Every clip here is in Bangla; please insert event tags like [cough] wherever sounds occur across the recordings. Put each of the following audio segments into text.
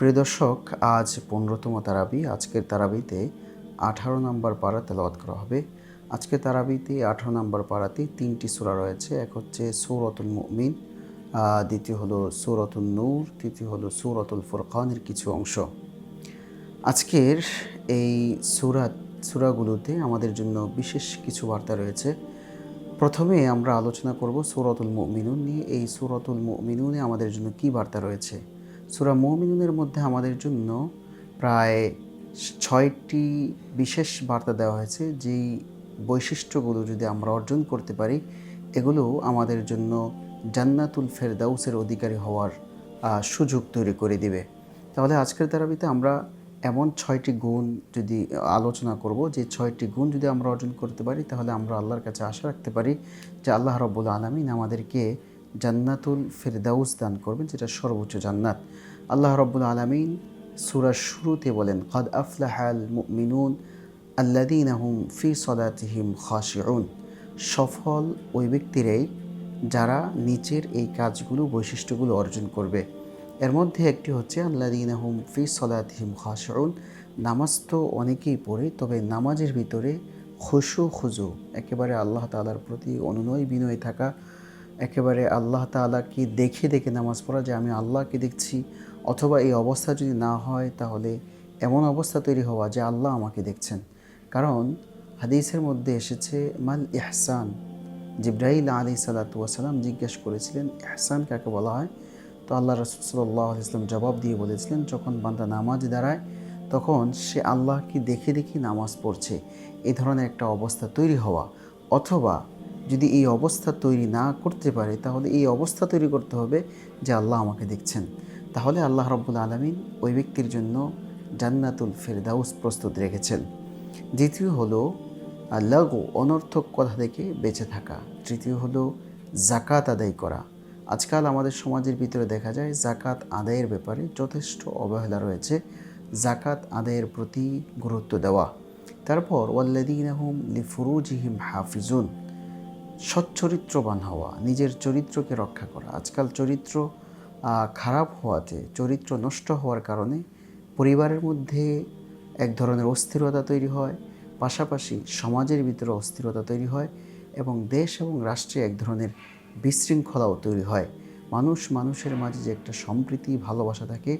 প্রিয় দর্শক, আজ পনেরোতম তারাবি। আজকের তারাবিতে আঠারো নম্বর পাড়া তেলাওয়াত করা হবে। আজকের তারাবিতে আঠারো নম্বর পাড়াতে তিনটি সূরা রয়েছে। এক হচ্ছে সৌরতুল মুমিন দ্বিতীয় হলো সৌরতুল নূর, তৃতীয় হলো সৌরতুল ফুরকানের কিছু অংশ। আজকের এই সুরাত সুরাগুলোতে আমাদের জন্য বিশেষ কিছু বার্তা রয়েছে। প্রথমে আমরা আলোচনা করব সূরাতুল মুমিনুন নিয়ে। এই সূরাতুল মুমিনুনে আমাদের জন্য কি বার্তা রয়েছে? সূরা মুমিনুনের মধ্যে আমাদের জন্য প্রায় ছয়টি বিশেষ বার্তা দেওয়া হয়েছে, যেই বৈশিষ্ট্যগুলো যদি আমরা অর্জন করতে পারি, এগুলো আমাদের জন্য জান্নাতুল ফেরদাউসের অধিকারী হওয়ার সুযোগ তৈরি করে দিবে। তাহলে আজকের তারাবিতে আমরা এমন ছয়টি গুণ যদি আলোচনা করব, যে ছয়টি গুণ যদি আমরা অর্জন করতে পারি, তাহলে আমরা আল্লাহর কাছে আশা রাখতে পারি যে আল্লাহ রব্বুল আলমিন আমাদেরকে জান্নাতুল ফিরদাউস দান করবেন, যেটা সর্বোচ্চ জান্নাত। আল্লাহ রব্বুল আলমিন সুরার শুরুতে বলেন, কদ আফলাহাল মুমিনুন আল্লাদিন হুম ফি সদাতিহিম খাশিউন। সফল ওই ব্যক্তিরাই যারা নিচের এই কাজগুলো, বৈশিষ্ট্যগুলো অর্জন করবে। এর মধ্যে একটি হচ্ছে আল্লাদিন আহম ফি সলাতহিম খাশউন। নামাজ তো অনেকেই পড়ে, তবে নামাজের ভিতরে খুশু খুজু, একেবারে আল্লাহ তালার প্রতি অনুনয় বিনয় থাকা একেবারে আল্লাহ তাআলাকে দেখে দেখে নামাজ পড়া যে আমি আল্লাহকে দেখছি? অথবা এই অবস্থা যদি না হয়, তাহলে এমন অবস্থা তৈরি হওয়া যে আল্লাহ আমাকে দেখছেন। কারণ হাদিসের মধ্যে এসেছে, মাল ইহসান? জিব্রাহিল আলী সালাতাম জিজ্ঞেস করেছিলেন, ইহসান কাকে বলা হয়? তো আল্লাহ রসুল্লাহ ইসলাম জবাব দিয়ে বলেছিলেন, যখন বান্দা নামাজ দাঁড়ায়, তখন সে আল্লাহকে দেখে দেখে নামাজ পড়ছে। এই ধরনের একটা অবস্থা তৈরি হওয়া। অথবা যদি এই অবস্থা তৈরি না করতে পারে, তাহলে এই অবস্থা তৈরি করতে হবে যে আল্লাহ আমাকে দেখছেন। তাহলে আল্লাহ রব্বুল আলমিন ওই ব্যক্তির জন্য জান্নাতুল ফেরদাউস প্রস্তুত রেখেছেন। দ্বিতীয় হলো লঘু অনর্থক কথা থেকে বেঁচে থাকা। তৃতীয় হলো জাকাত আদায় করা। আজকাল আমাদের সমাজের ভিতরে দেখা যায় জাকাত আদায়ের ব্যাপারে যথেষ্ট অবহেলা রয়েছে। জাকাত আদায়ের প্রতি গুরুত্ব দেওয়া। তারপর ওয়াল্লাদিনাহুম লিফুরুজিহিম হাফিজুন। সচ্চরিত্রবান হওয়া, নিজের চরিত্রকে রক্ষা করা। আজকাল চরিত্র খারাপ হওয়াতে, চরিত্র নষ্ট হওয়ার কারণে পরিবারের মধ্যে এক ধরনের অস্থিরতা তৈরি হয়, পাশাপাশি সমাজের ভিতরে অস্থিরতা তৈরি হয় এবং দেশ এবং রাষ্ট্রে এক ধরনের বিশৃঙ্খলাও তৈরি হয়। মানুষ মানুষের মাঝে যে একটা সম্প্রীতি, ভালোবাসা থাকে,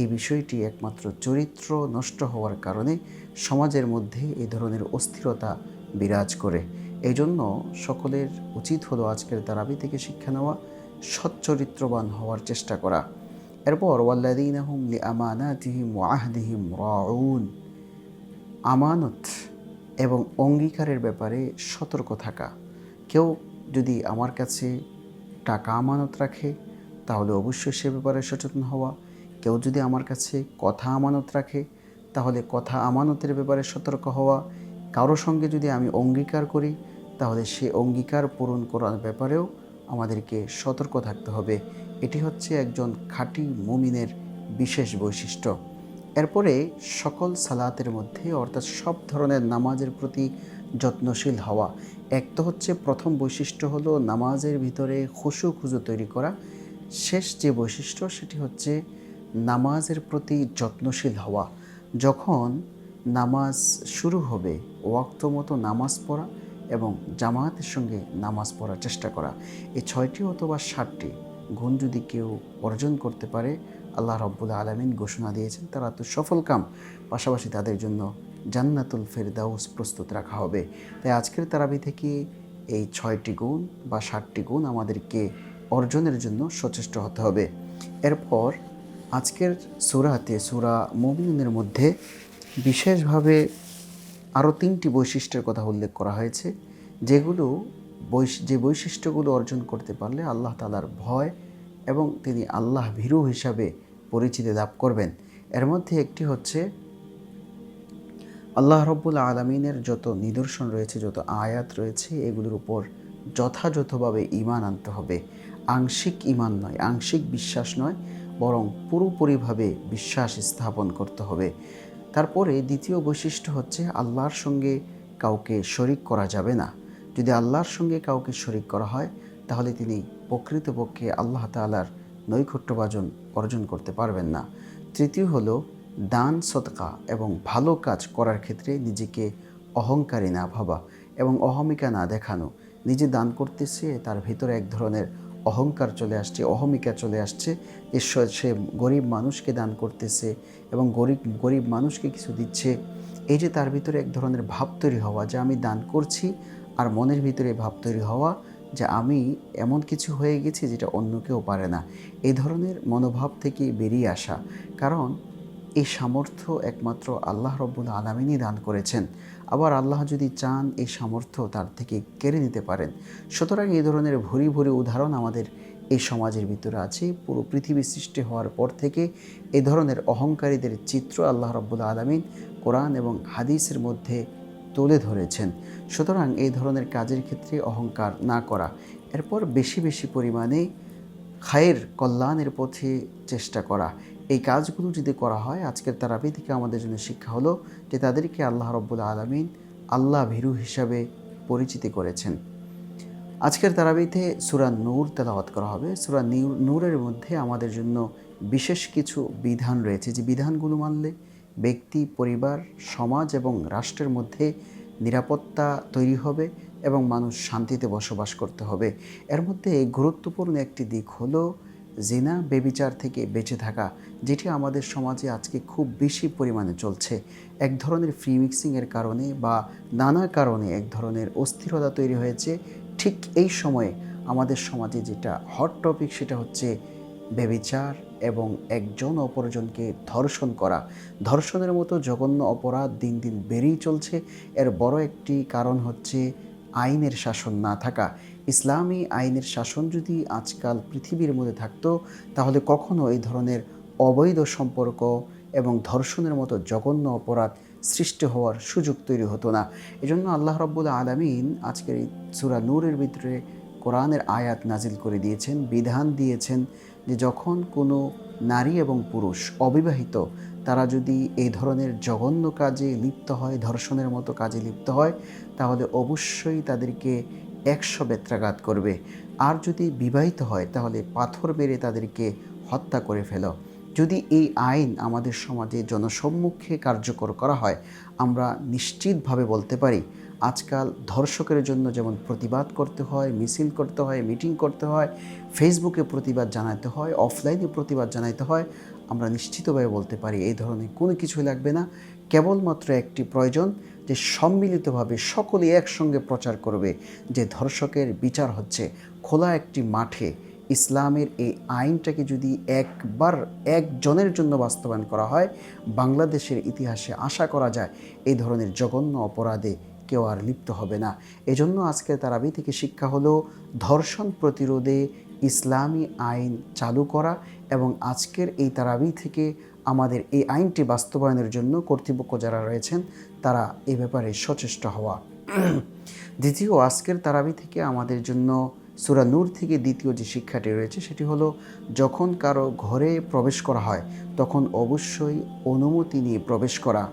এই বিষয়টি একমাত্র চরিত্র নষ্ট হওয়ার কারণে সমাজের মধ্যে এই ধরনের অস্থিরতা বিরাজ করে। এই জন্য সকলের উচিত হলো আজকের তারাবি থেকে শিক্ষা নেওয়া, সচ্চরিত্রবান হওয়ার চেষ্টা করা। এরপর লি আমানত এবং অঙ্গীকারের ব্যাপারে সতর্ক থাকা। কেউ যদি আমার কাছে টাকা আমানত রাখে, তাহলে অবশ্যই সে ব্যাপারে সচেতন হওয়া। কেউ যদি আমার কাছে কথা আমানত রাখে, তাহলে কথা আমানতের ব্যাপারে সতর্ক হওয়া। কারও সঙ্গে যদি আমি অঙ্গীকার করি তাহলে সে অঙ্গীকার পূরণ করার ব্যাপারেও আমাদেরকে সতর্ক থাকতে হবে। এটি হচ্ছে একজন খাঁটি মুমিনের বিশেষ বৈশিষ্ট্য। এরপরে সকল সালাতের মধ্যে অর্থাৎ সব ধরনের নামাজের প্রতি যত্নশীল হওয়া। এক তো হচ্ছে প্রথম বৈশিষ্ট্য হলো নামাজের ভিতরে খুশু খুজু তৈরি করা। শেষ যে বৈশিষ্ট্য সেটি হচ্ছে নামাজের প্রতি যত্নশীল হওয়া। যখন নামাজ শুরু হবে, ওয়াক্ত মতো নামাজ পড়া এবং জামায়াতের সঙ্গে নামাজ পড়ার চেষ্টা করা। এই ছয়টি অথবা ষাটটি গুণ যদি কেউ অর্জন করতে পারে, আল্লাহ রব্বুল আলমিন ঘোষণা দিয়েছেন, তারা তো সফল কাম। পাশাপাশি তাদের জন্য জান্নাতুল ফেরদাউস প্রস্তুত রাখা হবে। তাই আজকের তারাবি থেকে এই ছয়টি গুণ বা ষাটটি গুণ আমাদেরকে অর্জনের জন্য সচেষ্ট হতে হবে। এরপর আজকের সুরাতে সুরা মুমিনের মধ্যে বিশেষভাবে আরও তিনটি বৈশিষ্ট্যের কথা উল্লেখ করা হয়েছে, যেগুলো যে বৈশিষ্ট্যগুলো অর্জন করতে পারলে আল্লাহ তালার ভয় এবং তিনি আল্লাহ ভীরু হিসাবে পরিচিতি লাভ করবেন। এর মধ্যে একটি হচ্ছে, আল্লাহ রব্বুল আলমিনের যত নিদর্শন রয়েছে, যত আয়াত রয়েছে, এগুলোর উপর যথাযথভাবে ইমান আনতে হবে। আংশিক ইমান নয়, আংশিক বিশ্বাস নয়, বরং পুরোপুরিভাবে বিশ্বাস স্থাপন করতে হবে। তারপরে দ্বিতীয় বৈশিষ্ট্য হচ্ছে আল্লাহর সঙ্গে কাউকে শরিক করা যাবে না। যদি আল্লাহর সঙ্গে কাউকে শরিক করা হয়, তাহলে তিনি প্রকৃতপক্ষে আল্লাহ তাআলার নৈকট্যবাজন অর্জন করতে পারবেন না। তৃতীয় হলো দান সৎকা এবং ভালো কাজ করার ক্ষেত্রে নিজেকে অহংকারী না ভাবা এবং অহমিকা না দেখানো। নিজে দান করতেছে, তার ভিতরে এক ধরনের অহংকার চলে আসছে, অহমিকা চলে আসছে। ঈশ্বর সে গরিব মানুষকে দান করতেছে এবং গরিব গরিব মানুষকে কিছু দিচ্ছে। এই যে তার ভিতরে এক ধরনের ভাব তৈরি হওয়া যে আমি দান করছি আর মনের ভিতরে ভাব তৈরি হওয়া যে আমি এমন কিছু হয়ে গেছি যেটা অন্য কেউ পারে না। এই ধরনের মনোভাব থেকে বেরিয়ে আসা। কারণ এই সামর্থ্য একমাত্র আল্লাহ রব্বুল আলমিনই দান করেছেন। আবার আল্লাহ যদি চান এই সামর্থ্য তার থেকে কেড়ে নিতে পারেন। সুতরাং এই ধরনের ভরি ভরি উদাহরণ আমাদের এই সমাজের ভিতরে আছে। পুরো পৃথিবী সৃষ্টি হওয়ার পর থেকে এ ধরনের অহংকারীদের চিত্র আল্লাহ রব্বুল আলমিন কোরআন এবং হাদিসের মধ্যে তুলে ধরেছেন। সুতরাং এই ধরনের কাজের ক্ষেত্রে অহংকার না করা। এরপর বেশি বেশি পরিমাণে খায়ের কল্যাণের পথে চেষ্টা করা। এই কাজগুলো যদি করা হয়, আজকের তারাবি থেকে আমাদের জন্য শিক্ষা হলো যে তাদেরকে আল্লাহ রব্বুল আলমিন আল্লাহ ভীরু হিসাবে পরিচিতি করেছেন। আজকের তারাবিতে সুরা নূর তেলাওয়াত করা হবে। সুরা নূরের মধ্যে আমাদের জন্য বিশেষ কিছু বিধান রয়েছে। যে বিধানগুলো মানলে ব্যক্তি, পরিবার, সমাজ এবং রাষ্ট্রের মধ্যে নিরাপত্তা তৈরি হবে। এবং মানুষ শান্তিতে বসবাস করতে হবে। এর মধ্যে গুরুত্বপূর্ণ একটি দিক হলো জিনা, বেবিচার থেকে বেঁচে থাকা, যেটি আমাদের সমাজে আজকে খুব বেশি পরিমাণে চলছে। এক ধরনের ফ্রি মিক্সিংয়ের কারণে বা নানা কারণে এক ধরনের অস্থিরতা তৈরি হয়েছে। ঠিক এই সময়ে আমাদের সমাজে যেটা হট টপিক সেটা হচ্ছে বেবিচার এবং একজন অপরজনকে ধর্ষণ করা। ধর্ষণের মতো জঘন্য অপরাধ দিন দিন বেড়েই চলছে। এর বড় একটি কারণ হচ্ছে আইনের শাসন না থাকা। ইসলামী আইনের শাসন যদি আজকাল পৃথিবীর মধ্যে থাকতো, তাহলে কখনো এই ধরনের অবৈধ সম্পর্ক এবং ধর্ষণের মতো জঘন্য অপরাধ সৃষ্টি হওয়ার সুযোগ তৈরি হতো না। এজন্য আল্লাহ রব্বুল আলমিন আজকের এই সুরা নূরের ভিতরে কোরআনের আয়াত নাজিল করে দিয়েছেন, বিধান দিয়েছেন যে যখন কোনো নারী এবং পুরুষ অবিবাহিত তারা যদি এই ধরনের জঘন্য কাজে লিপ্ত হয়, ধর্ষণের মতো কাজে লিপ্ত হয়, তাহলে অবশ্যই তাদেরকে একশো বেত্রাঘাত করবে। আর যদি বিবাহিত হয়, তাহলে পাথর মেরে তাদেরকে হত্যা করে ফেল। যদি এই আইন আমাদের সমাজে জনসম্মুখে কার্যকর করা হয়, আমরা নিশ্চিতভাবে বলতে পারি, আজকাল ধর্ষকের জন্য যেমন প্রতিবাদ করতে হয়, মিছিল করতে হয়, মিটিং করতে হয় ফেসবুকে প্রতিবাদ জানাতে হয় অফলাইনে প্রতিবাদ জানাতে হয় আমরা নিশ্চিতভাবে বলতে পারি এই ধরনের কোনো কিছুই লাগবে না। কেবলমাত্র একটি প্রয়োজন যে সম্মিলিতভাবে সকলে একসঙ্গে প্রচার করবে যে ধর্ষকের বিচার হচ্ছে। খোলা একটি মাঠে ইসলামের এই আইনটাকে যদি একবার একজনের জন্য বাস্তবায়ন করা হয়, বাংলাদেশের ইতিহাসে আশা করা যায় এই ধরনের জঘন্য অপরাধে কেউ আর লিপ্ত হবে না। এজন্য আজকে তারাবি থেকে শিক্ষা হলো, ধর্ষণ প্রতিরোধে ইসলামী আইন চালু করা এবং আজকের এই তারাবি থেকে আমাদের এই আইনটি বাস্তবায়নের জন্য কর্তৃপক্ষ যারা রয়েছেন, তারা এ ব্যাপারে সচেষ্ট হওয়া। দ্বিতীয়, আজকের তারাবি থেকে আমাদের জন্য সুরা নূর থেকে দ্বিতীয় যে শিক্ষাটি রয়েছে, সেটি হলো যখন কারও ঘরে প্রবেশ করা হয়, তখন অবশ্যই অনুমতি নিয়ে প্রবেশ করা।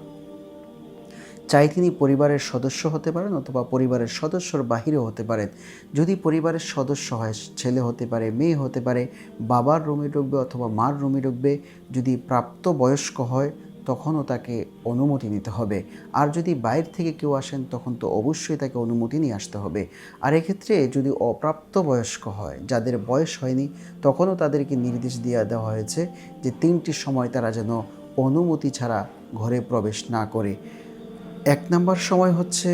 চাই তিনি পরিবারের সদস্য হতে পারেন অথবা পরিবারের সদস্যর বাহিরেও হতে পারেন। যদি পরিবারের সদস্য হয়, ছেলে হতে পারে, মেয়ে হতে পারে, বাবার রুমে ঢুকবে অথবা মার রুমে ঢুকবে, যদি প্রাপ্ত বয়স্ক হয়, তখনও তাকে অনুমতি নিতে হবে। আর যদি বাইর থেকে কেউ আসেন, তখন তো অবশ্যই তাকে অনুমতি নিয়ে আসতে হবে। আর এক্ষেত্রে যদি অপ্রাপ্ত বয়স্ক হয়, যাদের বয়স হয়নি, তখনও তাদেরকে নির্দেশ দিয়ে দেওয়া হয়েছে যে তিনটি সময় তারা যেন অনুমতি ছাড়া ঘরে প্রবেশ না করে। এক নম্বর সময় হচ্ছে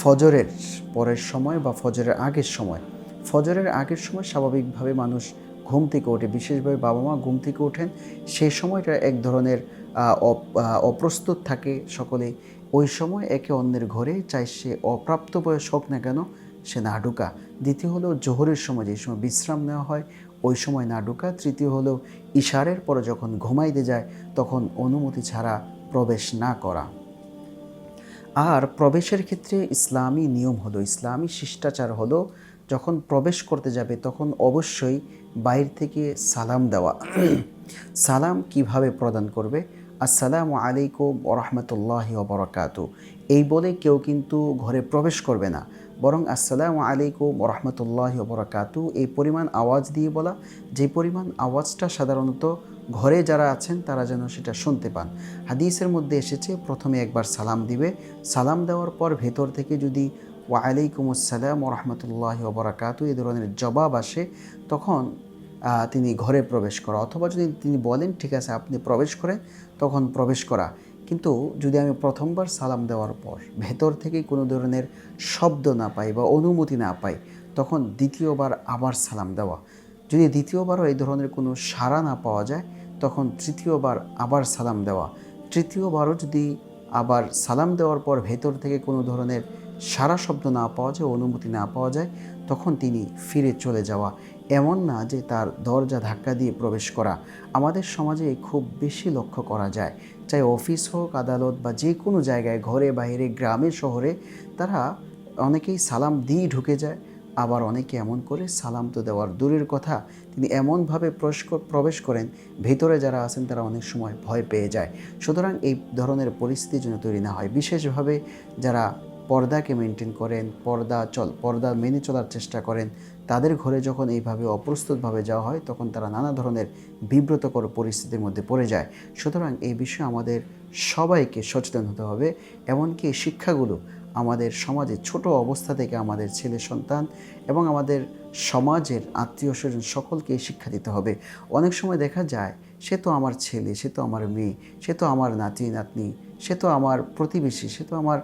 ফজরের পরের সময় বা ফজরের আগের সময়। ফজরের আগের সময় স্বাভাবিকভাবে মানুষ ঘুম থেকে ওঠে। বিশেষভাবে বাবা মা ঘুম থেকে ওঠেন, সেই সময়টা এক ধরনের অপ্রস্তুত থাকে সকলে ওই সময় একে অন্যের ঘরে চাই সে অপ্রাপ্ত বয়স হোক না কেন সে না ঢুকা। দ্বিতীয় হলো জোহরের সময় যে সময় বিশ্রাম নেওয়া হয়, ওই সময় না ঢুকা। তৃতীয় হলো ইশারের পরে যখন ঘুমাইতে যায়, তখন অনুমতি ছাড়া প্রবেশ না করা। আর প্রবেশের ক্ষেত্রে ইসলামী নিয়ম হলো, ইসলামী শিষ্টাচার হলো, যখন প্রবেশ করতে যাবে তখন অবশ্যই বাইর থেকে সালাম দেওয়া। [clears throat] সালাম কীভাবে প্রদান করবে? আসসালামু আলাইকুম ওরহমতুল্লাহি ওবরাকাতু। এই বলে কেউ কিন্তু ঘরে প্রবেশ করবে না। বরং আসসালামু আলাইকুম রহমতুল্লাহ বরাকাতু এই পরিমাণ আওয়াজ দিয়ে বলা, যে পরিমাণ আওয়াজটা সাধারণত ঘরে যারা আছেন, তারা যেন সেটা শুনতে পান। হাদিসের মধ্যে এসেছে, প্রথমে একবার সালাম দিবে। সালাম দেওয়ার পর ভেতর থেকে যদি ওয়ালাইকুম আসসালাম রহমতুল্লাহ বরাকাতু এই ধরনের জবাব আসে, তখন তিনি ঘরে প্রবেশ করা। অথবা যদি তিনি বলেন, ঠিক আছে, আপনি প্রবেশ করেন। তখন প্রবেশ করা। কিন্তু যদি আমি প্রথমবার সালাম দেওয়ার পর ভেতর থেকে কোনো ধরনের শব্দ না পাই বা অনুমতি না পাই, তখন দ্বিতীয়বার আবার সালাম দেওয়া। যদি দ্বিতীয়বারও এই ধরনের কোনো সাড়া না পাওয়া যায়, তখন তৃতীয়বার আবার সালাম দেওয়া। তৃতীয়বারও যদি আবার সালাম দেওয়ার পর ভেতর থেকে কোনো ধরনের সারা শব্দ না পাওয়া যায়, অনুমতি না পাওয়া যায়, তখন তিনি ফিরে চলে যাওয়া। এমন না যে তার দরজা ধাক্কা দিয়ে প্রবেশ করা। আমাদের সমাজে খুব বেশি লক্ষ্য করা যায়। চাই অফিস হোক, আদালত বা যে কোনো জায়গায়, ঘরে, বাইরে, গ্রামে, শহরে তারা অনেকেই সালাম দিয়ে ঢুকে যায়। আবার অনেকে এমন করে সালাম তো দেওয়ার দূরের কথা, তিনি এমনভাবে প্রবেশ করেন, ভেতরে যারা আছেন তারা অনেক সময় ভয় পেয়ে যায়। সুতরাং এই ধরনের পরিস্থিতি যেন তৈরি না হয়। বিশেষভাবে যারা পর্দাকে মেনটেন করেন, পর্দা চল, পর্দা মেনে চলার চেষ্টা করেন। তাদের ঘরে যখন এইভাবে অপ্রস্তুতভাবে যাওয়া হয়, তখন তারা নানা ধরনের বিব্রতকর পরিস্থিতির মধ্যে পড়ে যায়। সুতরাং এই বিষয়ে আমাদের সবাইকে সচেতন হতে হবে। এমনকি শিক্ষাগুলো আমাদের সমাজে ছোট অবস্থা থেকে আমাদের ছেলে সন্তান এবং আমাদের সমাজের আত্মীয় স্বজন সকলকে শিক্ষা দিতে হবে। অনেক সময় দেখা যায়, সে তো আমার ছেলে, সে তো আমার মেয়ে, সে তো আমার নাতি নাতনি সে তো আমার প্রতিবেশী, সে তো আমার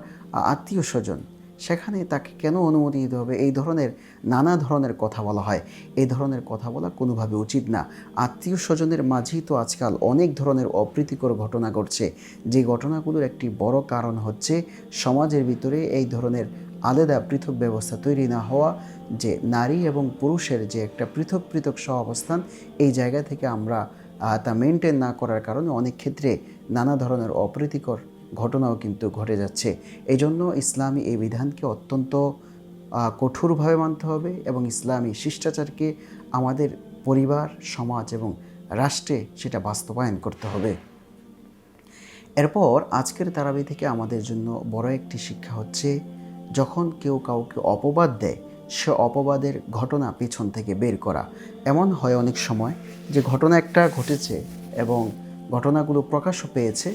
আত্মীয় স্বজন, সেখানে তাকে কেন অনুমতি দিতে হবে? এই ধরনের নানা ধরনের কথা বলা হয়। এই ধরনের কথা বলা কোনোভাবে উচিত না। আত্মীয় স্বজনের মাঝেই তো আজকাল অনেক ধরনের অপ্রীতিকর ঘটনা ঘটছে। যে ঘটনাগুলোর একটি বড় কারণ হচ্ছে সমাজের ভিতরে এই ধরনের আলাদা পৃথক ব্যবস্থা তৈরি না হওয়া, যে নারী এবং পুরুষের যে একটা পৃথক পৃথক সহ অবস্থান এই জায়গা থেকে আমরা তা মেনটেন না করার কারণে অনেক ক্ষেত্রে নানা ধরনের অপ্রীতিকর ঘটনাও কিন্তু ঘটে যাচ্ছে। এই জন্য ইসলামী এই বিধানকে অত্যন্ত কঠোরভাবে মানতে হবে এবং ইসলামী শিষ্টাচারকে আমাদের পরিবার, সমাজ এবং রাষ্ট্রে সেটা বাস্তবায়ন করতে হবে। এরপর আজকের তারাবি থেকে আমাদের জন্য বড় একটি শিক্ষা হচ্ছে, যখন কেউ কাউকে অপবাদ দেয়, সে অপবাদের ঘটনা পিছন থেকে বের করা। এমন হয় অনেক সময় যে ঘটনা একটা ঘটেছে এবং ঘটনাগুলো প্রকাশও পেয়েছে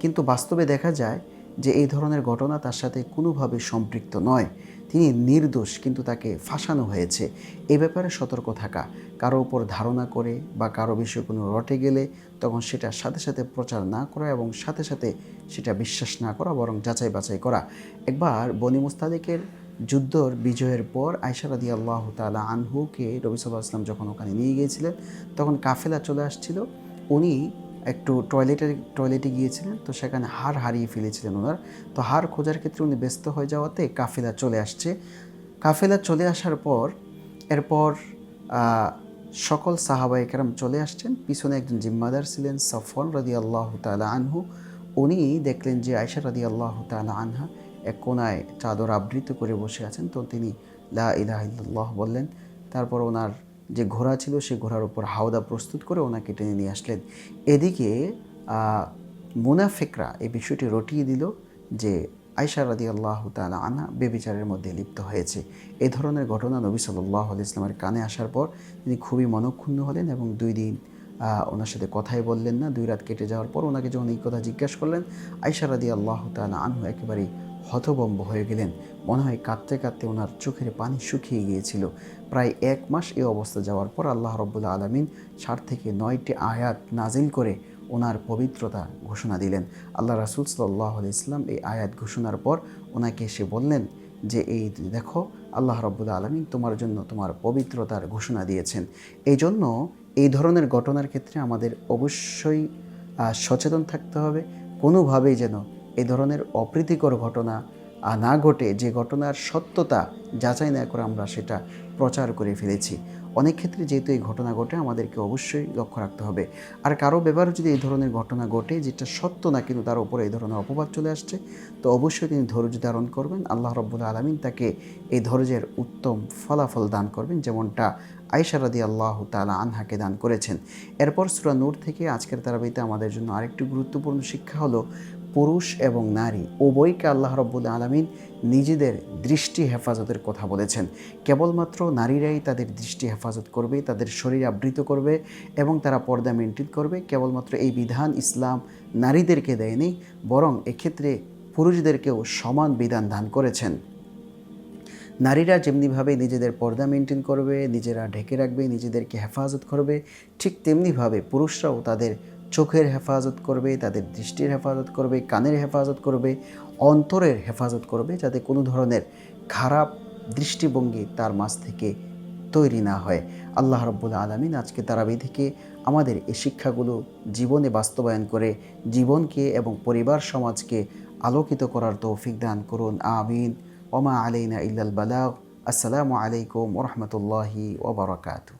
কিন্তু বাস্তবে দেখা যায় যে এই ধরনের ঘটনা তার সাথে কোনোভাবে সম্পৃক্ত নয়। তিনি নির্দোষ, কিন্তু তাকে ফাঁসানো হয়েছে। এ ব্যাপারে সতর্ক থাকা। কারও উপর ধারণা করে বা কারও বিষয়ে কোনো রটে গেলে তখন সেটা সাথে সাথে প্রচার না করা এবং সাথে সাথে সেটা বিশ্বাস না করা, বরং যাচাই বাছাই করা। একবার বনি মুস্তাদিকের যুদ্ধর বিজয়ের পর আয়সা রাদি আল্লাহ তালা আনহুকে রবি সাল্লাহ আসলাম যখন ওখানে নিয়ে গিয়েছিলেন, তখন কাফেলা চলে আসছিল। উনি একটু টয়লেটে টয়লেটে গিয়েছিলেন, তো সেখানে হার হারিয়ে ফেলেছিলেন ওনার। তো হার খোঁজার ক্ষেত্রে উনি ব্যস্ত হয়ে যাওয়াতে কাফেলা চলে আসছে। কাফেলা চলে আসার পর, এরপর সকল সাহাবা একরাম চলে আসছেন। পিছনে একজন জিম্মাদার ছিলেন সফন রাদি আল্লাহ তালা আনহু। উনি দেখলেন যে আয়সা রাদি আল্লাহ তালা আনহা এক কোনায় চাদর আবৃত করে বসে আছেন, তো তিনি লা ইলাহা বললেন। তারপর ওনার যে ঘোড়া ছিল সে ঘোড়ার উপর হাওদা প্রস্তুত করে ওনাকে টেনে নিয়ে আসলেন। এদিকে মুনাফেকরা এই বিষয়টি রটিয়ে দিল যে আয়সা রাদি আল্লাহ তালা আনা বেবিচারের মধ্যে লিপ্ত হয়েছে। এ ধরনের ঘটনা নবী সাল্লাহ ইসলামের কানে আসার পর তিনি খুবই মনক্ষুণ্ণ হলেন এবং দুই দিন ওনার সাথে কথাই বললেন না। দুই রাত কেটে যাওয়ার পর ওনাকে যখন এই কথা জিজ্ঞাসা করলেন আয়সা রাদি আল্লাহ তালা আনহু একেবারেই হতবম্ব হয়ে গেলেন। মনে হয় কাঁদতে কাঁদতে ওনার চোখের পানি শুকিয়ে গিয়েছিল। প্রায় এক মাস এই অবস্থা যাওয়ার পর আল্লাহ রব্বুল্লা আলমিন ষাট থেকে নয়টি আয়াত নাজিল করে ওনার পবিত্রতা ঘোষণা দিলেন। আল্লাহ রাসুল সাল্লাহ ইসলাম এই আয়াত ঘোষণার পর ওনাকে এসে বললেন যে, এই দেখো, আল্লাহ রব্বুল্লা আলমিন তোমার জন্য তোমার পবিত্রতার ঘোষণা দিয়েছেন। এই জন্য এই ধরনের ঘটনার ক্ষেত্রে আমাদের অবশ্যই সচেতন থাকতে হবে। কোনোভাবেই যেন এই ধরনের অপ্রীতিকর ঘটনা না ঘটে যে ঘটনার সত্যতা যাচাই না করে আমরা সেটা প্রচার করে ফেলেছি। অনেক ক্ষেত্রে যেহেতু এই ঘটনা ঘটে, আমাদেরকে অবশ্যই লক্ষ্য রাখতে হবে। আর কারও ব্যাপারে যদি এই ধরনের ঘটনা ঘটে, যেটা সত্য না কিন্তু তার উপরে এই ধরনের অপবাদ চলে আসছে, তো অবশ্যই তিনি ধৈর্য ধারণ করবেন। আল্লাহ রব্বুল আলমিন তাকে এই ধৈর্যের উত্তম ফলাফল দান করবেন, যেমনটা আয়সা আল্লাহ তালা আনহাকে দান করেছেন। এরপর সুরা নূর থেকে আজকের তারাবিতে আমাদের জন্য আরেকটি গুরুত্বপূর্ণ শিক্ষা হলো পুরুষ এবং নারী উভয়কে আল্লাহ রব্বুল আলমিন নিজেদের দৃষ্টি হেফাজতের কথা বলেছেন। কেবলমাত্র নারীরাই তাদের দৃষ্টি হেফাজত করবে, তাদের শরীর আবৃত করবে এবং তারা পর্দা মেনটেন করবে। কেবলমাত্র এই বিধান ইসলাম নারীদেরকে দেয়নি, বরং এক্ষেত্রে পুরুষদেরকেও সমান বিধান দান করেছেন। নারীরা যেমনিভাবে নিজেদের পর্দা মেনটেন করবে, নিজেরা ঢেকে রাখবে, নিজেদেরকে হেফাজত করবে, ঠিক তেমনিভাবে পুরুষরাও তাদের চোখের হেফাজত করবে, তাদের দৃষ্টির হেফাজত করবে, কানের হেফাজত করবে, অন্তরের হেফাজত করবে, যাতে কোনো ধরনের খারাপ দৃষ্টিভঙ্গি তার মাঝ থেকে তৈরি না হয়। আল্লাহ রব্বুল আলমিন আজকে তারাবি থেকে আমাদের এই শিক্ষাগুলো জীবনে বাস্তবায়ন করে জীবনকে এবং পরিবার সমাজকে আলোকিত করার তৌফিক দান করুন, আমিন। ওমা আলাইনা ইল্লাল বালাগ। আসসালামু আলাইকুম ওরহমতুল্লাহি ওবরাকাতু